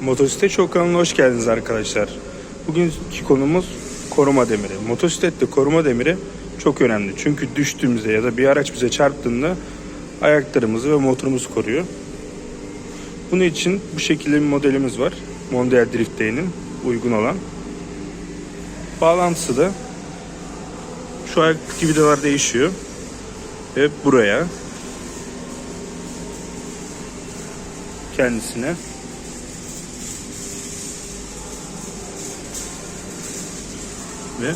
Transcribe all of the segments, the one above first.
Motosiklet Show kanalına hoş geldiniz arkadaşlar. Bugünkü konumuz koruma demiri. Motosiklette koruma demiri çok önemli. Çünkü düştüğümüzde ya da bir araç bize çarptığında ayaklarımızı ve motorumuzu koruyor. Bunun için bu şekilde bir modelimiz var. Mondial Drift Day'nin uygun olan. Bağlantısı da şu ayaktaki vidalar değişiyor. Ve buraya kendisine ve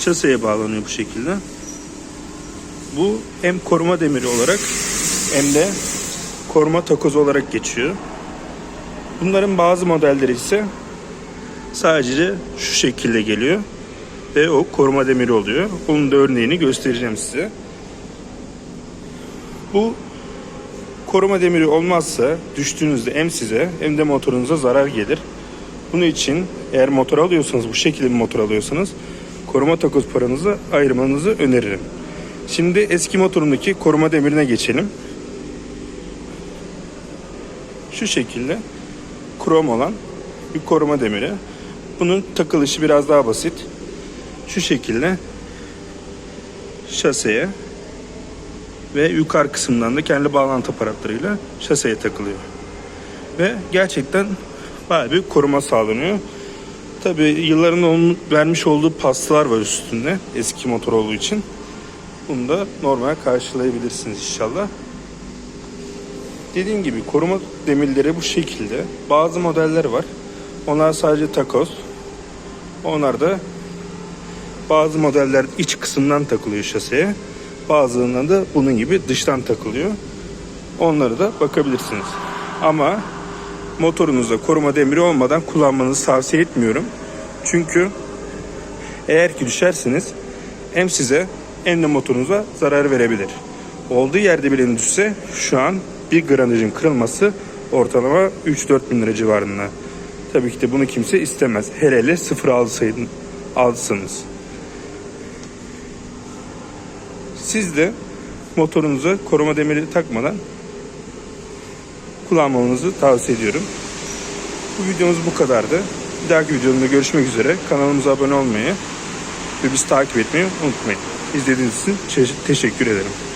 şaseye bağlanıyor bu şekilde. Bu hem koruma demiri olarak hem de koruma takozu olarak geçiyor. Bunların bazı modelleri ise sadece şu şekilde geliyor ve o koruma demiri oluyor. Bunun da örneğini göstereceğim size. Bu koruma demiri olmazsa düştüğünüzde hem size hem de motorunuza zarar gelir. Bunun için eğer motor alıyorsanız bu şekilde bir motor alıyorsanız koruma takoz paranızı ayırmanızı öneririm. Şimdi eski motorumdaki koruma demirine geçelim. Şu şekilde krom olan bir koruma demiri. Bunun takılışı biraz daha basit. Şu şekilde şaseye ve yukarı kısımdan da kendi bağlantı aparatlarıyla şaseye takılıyor. Ve gerçekten bayağı bir koruma sağlanıyor. Tabi yılların onun vermiş olduğu pastalar var üstünde eski motor olduğu için. Bunu da normal karşılayabilirsiniz inşallah. Dediğim gibi koruma demirleri bu şekilde. Bazı modeller var. Onlar sadece takoz. Onlar da bazı modeller iç kısımdan takılıyor şaseye. Bazılarından da bunun gibi dıştan takılıyor. Onları da bakabilirsiniz. Ama motorunuza koruma demiri olmadan kullanmanızı tavsiye etmiyorum. Çünkü eğer ki düşerseniz hem size hem de motorunuza zarar verebilir. Olduğu yerde bile düşse şu an bir granajın kırılması ortalama 3-4 bin lira civarında. Tabii ki de bunu kimse istemez. Hele hele 0.6 sayın alsanız. Siz de motorunuza koruma demiri takmadan kullanmanızı tavsiye ediyorum. Bu videomuz bu kadardı. Bir dahaki videomda görüşmek üzere. Kanalımıza abone olmayı ve bizi takip etmeyi unutmayın. İzlediğiniz için teşekkür ederim.